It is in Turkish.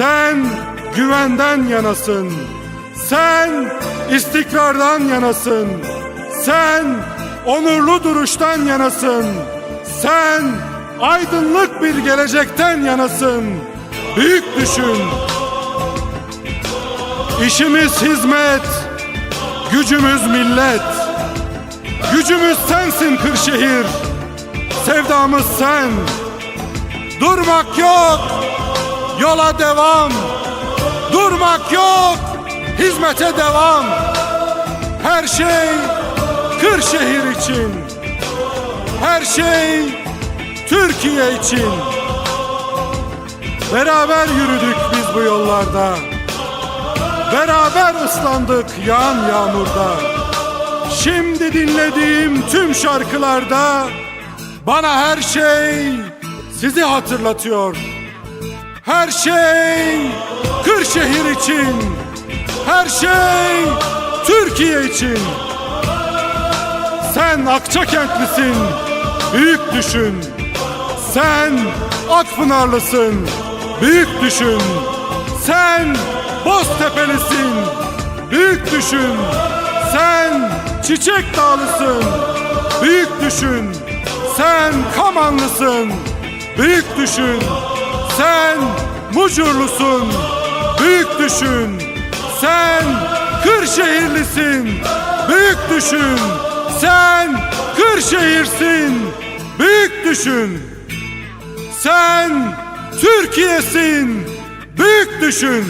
Sen güvenden yanasın. Sen istikrardan yanasın. Sen onurlu duruştan yanasın. Sen aydınlık bir gelecekten yanasın. Büyük düşün. İşimiz hizmet, gücümüz millet. Gücümüz sensin Kırşehir. Sevdamız sen. Durmak yok. Yola devam. Durmak yok. Hizmete devam. Her şey Kırşehir için. Her şey Türkiye için. Beraber yürüdük biz bu yollarda. Beraber ıslandık yağan yağmurda. Şimdi dinlediğim tüm şarkılarda bana her şey sizi hatırlatıyor. Her şey Kırşehir için. Her şey Türkiye için. Sen Akçakentlisin. Büyük düşün. Sen Akpınarlısın. Büyük düşün. Sen Boztepelisin. Büyük düşün. Sen Çiçek Dağlısın. Büyük düşün. Sen Kamanlısın. Büyük düşün. Sen Mucurlusun. Büyük düşün. Sen Kırşehirlisin. Büyük düşün. Sen Kırşehirsin. Büyük düşün. Sen Türkiye'sin. Büyük düşün.